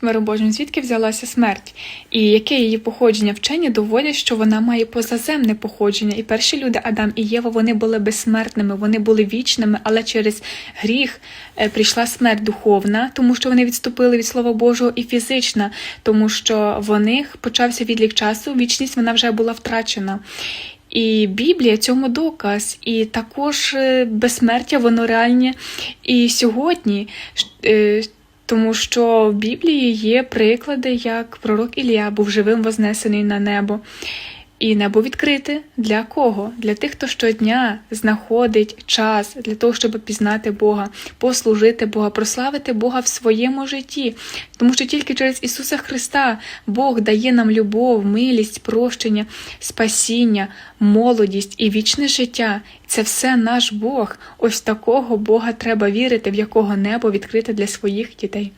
з миром Божим, звідки взялася смерть, і яке її походження вчені доводять, що вона має позаземне походження. І перші люди, Адам і Єва, вони були безсмертними, вони були вічними, але через гріх е, прийшла смерть духовна, тому що вони відступили від Слова Божого, і фізична, тому що в них почався відлік часу, вічність вона вже була втрачена. І Біблія цьому доказ, і також е, безсмертя воно реальне і сьогодні, е, тому що в Біблії є приклади, як пророк Ілія був живим вознесений на небо. І небо відкрите для кого? Для тих, хто щодня знаходить час для того, щоб пізнати Бога, послужити Бога, прославити Бога в своєму житті. Тому що тільки через Ісуса Христа Бог дає нам любов, милість, прощення, спасіння, молодість і вічне життя. Це все наш Бог. Ось такого Бога треба вірити, в якого небо відкрите для своїх дітей.